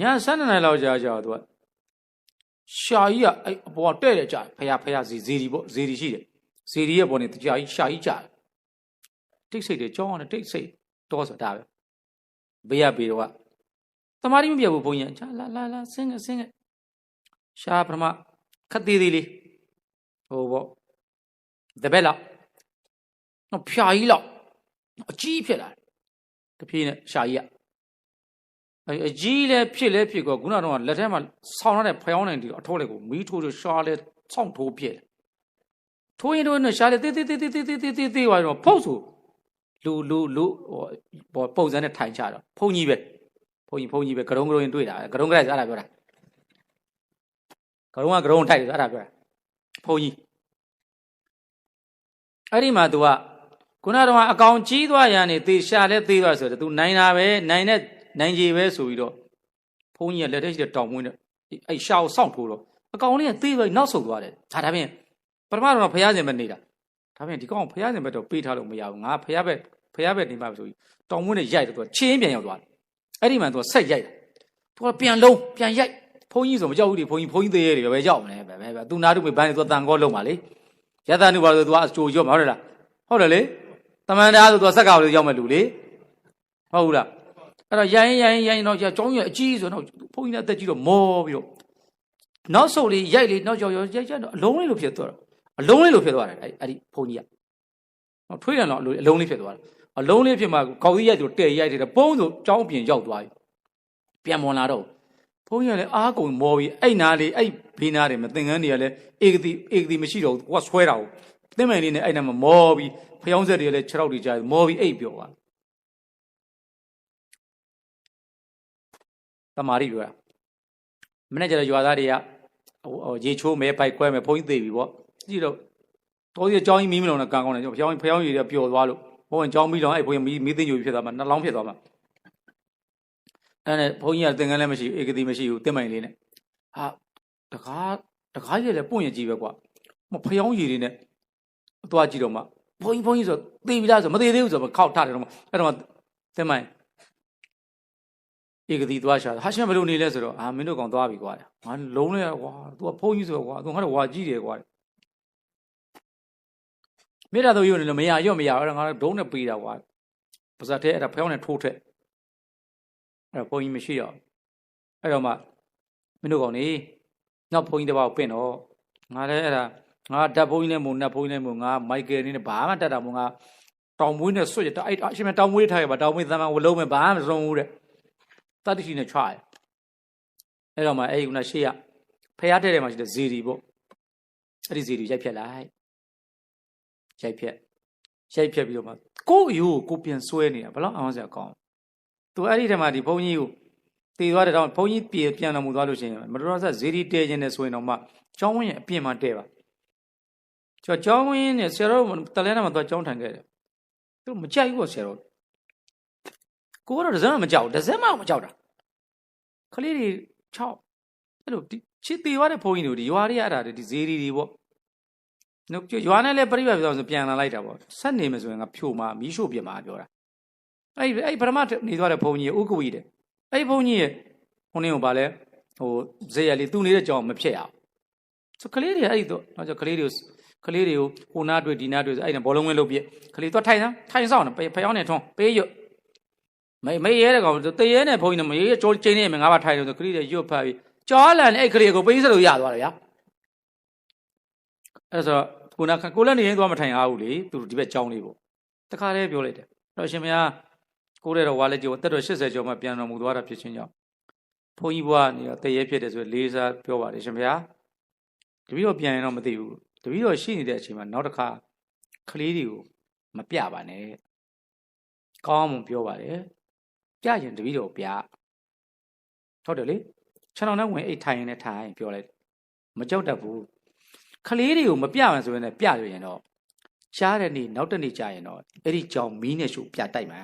ညာ7နှစ်လောက်ကြာကြာသူကရှာကြီးကအဲ့အပေါ်ကတဲ့တယ်ကြာဖះဖះဇီဇီဒီပေါ့ဇီဒီရှိတယ်ဇီဒီရဲ့ပေါ်နေကြာကြီးရှာကြီးကြာတိတ်ဆိတ်တယ်ကြောင်းရတယ်တိတ်ဆိတ်တော့ဆိုတာပဲဘေးရဘေးတော့ကတမာရီမပြတ်ဘူးဘုန်းကြီးကလာလာလာဆင်းငဆင်းငရှာပထမခက်သေးသေးလေးဟိုပေါ့တပက်လောက်တော့ဖြာကြီးလောက်အကြီးဖြစ်လာတယ်တဖြည်းနဲ့ရှာကြီးက အဲအကြီးလည်းဖြစ်လည်းဖြစ်ကောခုနကတော့လက်ထဲမှာဆောင်းရတဲ့ဖျောင်းနိုင်တီအထောက်လိုက်ကိုမီးထိုးလို့ရှာလည်းဆောင်းထိုးပြည့်ထိုးရင်တော့ရှာလည်းတေးတေးတေးတေးတေးတေးတေးတေးတေးသွားတော့ဖုတ်ဆိုလူလူလူဟိုပုံစံနဲ့ထိုင်ချတော့ဖုန်ကြီးပဲဖုန်ကြီးဖုန်ကြီးပဲကရုံကရုံရင်တွေ့တာကရုံကရိုက်အဲ့ဒါပြောတာကရုံကကရုံထိုက်တယ်အဲ့ဒါပြောတာဖုန်ကြီးအဲ့ဒီမှာ तू ကခုနကတော့အကောင်ကြီးသွားရနေသေရှာလဲသေးသွားဆိုတော့ तू နိုင်တာပဲနိုင်တဲ့ နိုင်ကြီးပဲဆိုပြီးတော့ဘုန်းကြီးကလက်ထက်ရှိတဲ့တောင်ဝင်းနဲ့အဲ့ရှာကိုစောင့်ထိုးတော့အကောင်လေးကသေးပဲနောက်ဆုတ်သွားတယ်ဒါဒါဖြင့်ပထမတော့ဘုရားရှင်ပဲနေတာဒါဖြင့်ဒီကောင်ဘုရားရှင်ဘက်တော့ပေးထားလို့မရဘူးငါဘုရားဘက်ဘုရားဘက်နေမှာဆိုပြီးတောင်ဝင်းနဲ့ရိုက်တော့ချင်းပြန်ရောက်သွားတယ်အဲ့ဒီမှာသူကဆက်ရိုက်တယ်သူကပြန်လုံးပြန်ရိုက်ဘုန်းကြီးဆိုမကြောက်ဘူးဒီဘုန်းကြီးဘုန်းကြီးသေးရတယ်ပဲကြောက်မလဲပဲပဲသူနာတို့ပဲဘန်းနေသူတန်ကောလုံးပါလေယသနုပါဆိုသူကအချိုကျော်မှာဟုတ်တယ်လားဟုတ်တယ်လေတမန်တရားဆိုသူကဆက်ကလို့ရောက်မဲ့လူလေဟုတ်ဘူးလား အဲ့တော့ရိုင်းရိုင်းရိုင်းတော့ကျောင်းကြီးအကြီးဆိုတော့ဘုန်းကြီးနဲ့တက်ကြီးတော့မောပြီးတော့နောက်ဆုတ်လေးရိုက်လေးနောက်ကျော်ရောရိုက်ချက်တော့အလုံးလေးလိုဖြစ်သွားတော့အလုံးလေးလိုဖြစ်သွားတယ်အဲ့အဲ့ဒီဘုန်းကြီးကဟောထွေးတယ်တော့အလုံးလေးဖြစ်သွားတယ်အလုံးလေးဖြစ်မှကောက်သီးရိုက်ဆိုတဲ့ရိုက်တယ်ပုံးဆိုကျောင်းပြင်ရောက်သွားပြီပြန်မွန်လာတော့ဘုန်းကြီးကလည်းအားကုန်မောပြီးအဲ့နာလေးအဲ့ဘေးနာတွေမသင်္ကန်းတွေကလည်းဧကတိဧကတိမရှိတော့ဘူးကိုကဆွဲတာကိုသင်္မန်လေးနဲ့အဲ့နာမှာမောပြီးဖျောင်းဆက်တွေလည်းခြေထောက်တွေကြားမောပြီးအိပ်ပြောသွားတ မာရီပြောတာမနေ့ကျတော့ရွာသားတွေကဟိုရေချိုးမဲပိုက်ခွဲမဲဘုန်းကြီးသိပြီပေါ့ကြည့်တော့တော်ကြီးအကြောင်းကြီးမီးမလုံးနဲ့ကန်ကောင်းတယ်ဖျောင်းဖျောင်းကြီးတွေပျော်သွားလို့ဘုန်းကြီးအကြောင်းမီးလောင်အဲ့ဘုန်းကြီးမီးမီးသိညိုဖြစ်သွားမှာနှလောင်းဖြစ်သွားမှာအဲ့နဲ့ဘုန်းကြီးကသင်္ကန်းလည်းမရှိဘူးဧကတိမရှိဘူးတင်မိုင်လေးနဲ့ဟာတကားတကားကြီးလည်းပွင့်ရကြီးပဲကွာမဖျောင်းကြီးတွေနဲ့အသွားကြည့်တော့မှဘုန်းကြီးဘုန်းကြီးဆိုသေပြီလားဆိုမသေသေးဘူးဆိုတော့ခောက်ထားတယ်တော့အဲ့တော့တင်မိုင် ဧကတိသွားရှာဟာရှင်ဘယ်လိုနေလဲဆိုတော့အာမင်းတို့ကောင်သွားပြီကွာငါလုံးလဲကွာ तू ကဖုန်းကြီးဆိုတော့ကွာ तू ငါတော့ဝါကြီးတယ်ကွာမိတာတို့ယူနေလို့မရရော့မရအဲ့ဒါငါဒုံးနဲ့ပေးတာကွာပါဇက်ထဲအဲ့ဒါဖျောင်းနဲ့ထိုးထက်အဲ့တော့ဘုန်းကြီးမရှိတော့အဲ့တော့မှမင်းတို့ကောင်နေနောက်ဘုန်းကြီးတစ်ပါးကိုပင့်တော့ငါလည်းအဲ့ဒါငါဓာတ်ဘုန်းကြီးနဲ့မုံနတ်ဘုန်းကြီးနဲ့မုံငါမိုက်ကယ်နေနဲ့ဘာမှတတ်တာမုံငါတောင်မွေးနဲ့ဆွတ်ရအဲ့အရှင်မတောင်မွေးထားရပါတောင်မွေးသမန်ဝလုံးမဲ့ဘာမှမစုံဘူးတဲ့ တတ္တိနဲ့ချွားတယ်အဲ့တော့မှအဲ့ဒီကရှေ့ကဖះတဲ့ထဲမှာရှိတဲ့ဇေဒီပေါ့အဲ့ဒီဇေဒီရိုက်ဖြတ်လိုက်ရိုက်ဖြတ်ရိုက်ဖြတ်ပြီးတော့မှကိုယ့်အယိုးကိုကိုပြန်ဆွဲနေတာဘယ်တော့အောင်စရာကောင်းသူအဲ့ဒီထဲမှာဒီဘုန်းကြီးကိုတည်သွားတဲ့တော့ဘုန်းကြီးပြေပြန်တော်မူသွားလို့ရှိရင်မတော်ဆက်ဇေဒီတဲခြင်းနဲ့ဆိုရင်တော့မှကျောင်းဝင်းရဲ့အပြင်မှာတဲပါကျော်ကျောင်းဝင်းနဲ့ဆရာတော်တလဲနာမှာသွားကျောင်းထိုင်ခဲ့တယ်သူမကြိုက်ဘူးဆရာတော် ကိုကတော့ဒဇက်မှမကြောက်ဒဇက်မှမကြောက်တာခလေးတွေ6အဲ့လိုချစ်သေးရတဲ့ဘုန်းကြီးတို့ဒီရွာတွေကအဲ့ဒါဒီဇေဒီတွေပေါ့နော်ရွာနဲ့လည်းပြိပပြောဆိုပြန်လာလိုက်တာပေါ့ဆက်နေမယ်ဆိုရင်ငါဖြိုမှာမီးရှို့ပြမှာပြောတာအဲ့အဲ့ပရမတ်နေသွားတဲ့ဘုန်းကြီးဥက္ကဝီတဲ့အဲ့ဘုန်းကြီးရဲ့ဟိုနေကိုဗာလဲဟိုဇေယလေးသူ့နေတဲ့ကြောင်မဖြစ်အောင်ဆိုကလေးတွေအဲ့ဒီတော့တော့ကလေးတွေကလေးတွေကိုဟိုနားတွေ့ဒီနားတွေ့ဆိုအဲ့ဒါဘောလုံးဝင်းလုပ်ပြကလေးတော့ထိုင်စမ်းထိုင်ဆောင်နေဖျောင်းနေထုံးပေးရွတ် မေမေရဲတဲ့ကောင်တရဲနဲ့ဘုန်းကြီးနဲ့မေရဲကြောချင်းနေမယ်ငါးပါထိုင်လို့ဆိုခရီးတွေရွတ်ဖတ်ပြီးကြောလန်အဲ့ခရီးကိုပေးစလို့ရသွားတယ်ဗျာအဲ့ဆိုကိုနာကိုလည်းနေရင်သွားမထိုင်အားဘူးလေသူဒီဘက်ကြောင်းလေးပေါ့တခါတည်းပြောလိုက်တယ်တော့ရှင်မယားကိုတဲ့တော့ဝါလက်ကျော်တက်တော့80ကျော်မှပြန်တော်မူသွားတာဖြစ်ချင်းကြောင့်ဘုန်းကြီးဘွားနေတော့တရဲဖြစ်တယ်ဆိုလေးစားပြောပါတယ်ရှင်မယားတပည့်တော်ပြန်ရင်တော့မသိဘူးတပည့်တော်ရှိနေတဲ့အချိန်မှာနောက်တစ်ခါကလေးတွေကိုမပြပါနဲ့ကောင်းမှပြောပါတယ် ပြရင်တပည့်တော်ပြဟုတ်တယ်လေခြံတော်နဲ့ဝင်အိတ်ထိုင်ရင်လည်းထိုင်ပြောလိုက်မကြောက်တတ်ဘူးကလေးတွေကိုမပြမှဆိုရင်လည်းပြရရင်တော့ရှားတဲ့နေ့နောက်တစ်နေ့ကြာရင်တော့အဲ့ဒီကြောင်မီးနဲ့ရှုပြတိုက်မှာ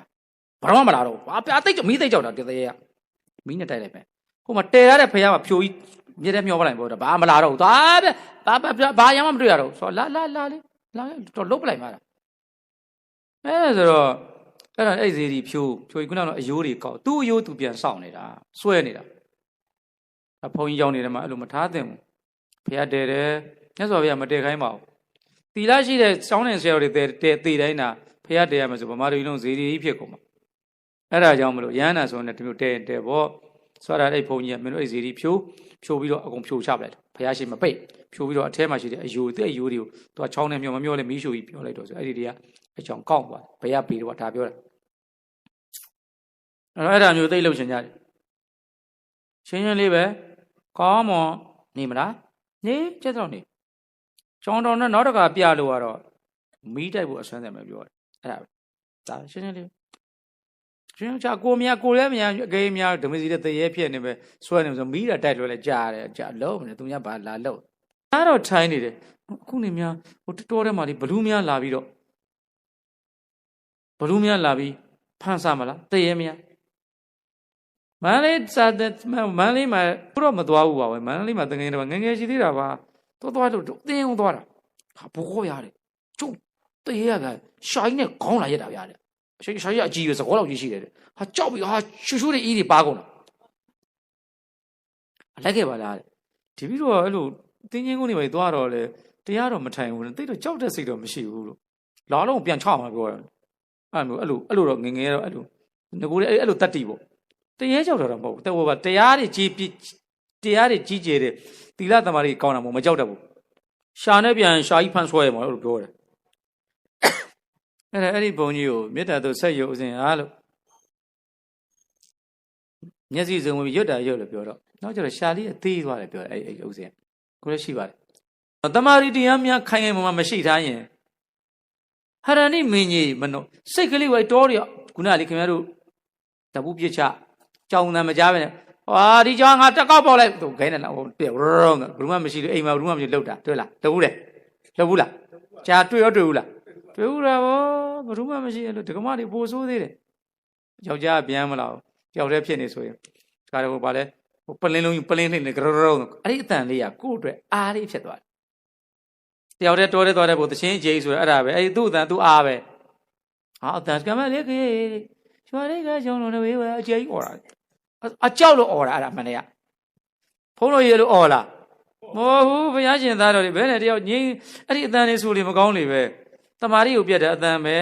ဘာတော့မလာတော့ဘာပြတိတ်မီးတိတ်ကြောက်တာတသေးရမီးနဲ့တိုက်လိုက်ပဲဟိုမှာတဲရတဲ့ဖះကဖြိုကြီးမြစ်တဲ့မျောပလိုက်ပေါ့ဒါဘာမလာတော့ဘူးသွားပဲဘာဘာဘာရမှမတွေ့ရတော့ဆိုလာလာလာလေလာတော့လုတ်ပလိုက်မှာလားအဲဆိုတော့ အဲ့ဒါအဲ့ဇေဒီဖြိုးဖြိုးခုနကတော့အယိုးတွေကောက်သူ့အယိုးသူပြန်စောင့်နေတာစွဲနေတာအဖုံကြီးကြောင်းနေတယ်မှာအဲ့လိုမထားသင့်ဘူးဖះတဲတယ်မြတ်စွာဘုရားမတဲခိုင်းပါဘူးတီလာရှိတဲ့စောင်းနေဆရာတွေတဲတဲတေတိုင်းတာဖះတဲရမယ်ဆိုဗမာလူကြီးလုံးဇေဒီကြီးဖြစ်ကုန်မှာအဲ့ဒါကြောင့်မလို့ရဟန္တာဆိုရင်တမျိုးတဲတဲပေါ့ဆိုတော့အဲ့ဖုံကြီးကမင်းတို့အဲ့ဇေဒီဖြိုးဖြိုးပြီးတော့အကုန်ဖြိုးချပလိုက်တယ်ဖះရှိမပိတ်ဖြိုးပြီးတော့အထဲမှာရှိတဲ့အယိုတဲ့အယိုတွေကိုသူကချောင်းနဲ့မျောမမျောလဲမီးရှို့ကြီးပြောလိုက်တော့ဆိုအဲ့ဒီတည်းက အကြောင်းကောက်သွားဘယ်ရပေတော့ဒါပြောတာအဲ့တော့အဲ့ဒါမျိုးသိလို့ရှင်ကြတယ်ရှင်းရှင်းလေးပဲကောင်းမွန်နေမလားနေကျက်တော့နေကျောင်းတော်နဲ့နောက်တစ်ခါပြလို့ကတော့မီးတိုက်ဖို့အစွမ်းတယ်ပဲပြောတယ်အဲ့ဒါပဲဒါရှင်းရှင်းလေးရှင်းချာကိုမြကိုလည်းမြအကေးများဓမ္မစီတဲ့တရေဖြစ်နေပဲဆွဲနေဆိုမီးတာတိုက်လို့လည်းကြားတယ်ကြာလုံးနေသူများဘာလာလို့အဲ့တော့ထိုင်းနေတယ်အခုနေများဟိုတော်ထဲမှာဒီဘလူးများလာပြီးတော့ ဘလူးများလာပြီးဖန်ဆာမလားတရေများမန္တလေးစာတဲ့မန္တလေးမှာဘုတော့မသွားဘူးပါပဲမန္တလေးမှာတငယ်တော့ငယ်ငယ်ရှိသေးတာပါသွားသွားလို့အတင်းအောင်သွားတာဟာဘောရတယ်ကျုံတရေရကရှိုင်းနဲ့ခေါင်းလာရက်တာဗျာတဲ့ရှိုင်းရှိုင်းရအကြီးပဲသကောလောက်ကြီးရှိတယ်တဲ့ဟာကြောက်ပြီးဟာရှူရှူတွေအီးတွေပါကုန်တာလိုက်ခဲ့ပါလားတဲ့ဒီပြီးတော့အဲ့လိုတင်းချင်းကုန်းတွေပဲသွားတော့လေတရားတော့မထိုင်ဘူးတိတ်တော့ကြောက်တဲ့စိတ်တော့မရှိဘူးလို့လာတော့ပြန်ချမှာပြောတယ် အဲ့လိုအဲ့လိုအဲ့လိုတော့ငငယ်တော့အဲ့လိုငကိုလေအဲ့လိုတတ်တီပေါ့တရားကြောက်တာတော့မဟုတ်ဘူးတဲ့ဟိုကတရားတွေကြီးပြတရားတွေကြီးကျယ်တဲ့သီလသမားတွေကောင်းတာမဟုတ်မကြောက်တတ်ဘူးရှာနဲ့ပြန်ရှာကြီးဖန်ဆွဲရမှာလို့ပြောတယ်အဲ့ဒါအဲ့ဒီဘုံကြီးကိုမေတ္တာတို့ဆက်ရုပ်စဉ်အားလို့မျက်စိစုံဝင်ရွတ်တာရွတ်လို့ပြောတော့နောက်ကျတော့ရှာလေးအသေးသွားတယ်ပြောတယ်အဲ့အဲ့ဥစဉ်ကိုလည်းရှိပါတယ်တမာရီတရားများခိုင်ခိုင်မာမာမရှိထားရင် ဟရဏိမင်းကြီးမနောစိတ်ကလေးဝိုက်တော်ရခုနလေးခင်ဗျားတို့တပူပြစ်ချကြောင်တန်မကြားပဲနဲ့ဟာဒီကြောင်ငါတက်ကောက်ပေါက်လိုက်သူခိုင်းတယ်လားဟိုပြရောဘယ်သူမှမရှိလို့အိမ်မှာဘယ်သူမှမရှိလှုပ်တာတွေ့လားလှုပ်ဘူးလေလှုပ်ဘူးလားကြာတွေ့ရောတွေ့ဘူးလားတွေ့ဘူးလားဗောဘယ်သူမှမရှိလို့ဒကမတွေပိုဆိုးသေးတယ်ယောက်ျားပြန်မလာဘူးယောက်တည်းဖြစ်နေဆိုရင်ဒါတော့ဘာလဲဟိုပလင်းလုံးပလင်းနှိမ့်နေကြရောရောအဲ့ဒီအတန်လေးကကိုယ့်အတွက်အားလေးဖြစ်သွားတယ် တယောက်တည်းတော်တဲ့သွားတဲ့ပုံသချင်းကြီးဆိုတော့အဲ့ဒါပဲအဲ့ဒီသူ့အတန်သူ့အားပဲဟာအတန်ကမလေးခေကျွာလေးကကျောင်းလုံးတွေဝဲအကြီးအော်တာအကြောက်လို့အော်တာအဲ့ဒါမှန်တယ်ကဖုန်းတော်ရေလို့အော်လားမဟုတ်ဘူးဘုရားရှင်သားတော်တွေဘယ်နဲ့တယောက်ငင်းအဲ့ဒီအတန်လေးဆိုလေမကောင်းလေပဲတမာရီကိုပြတ်တယ်အတန်ပဲ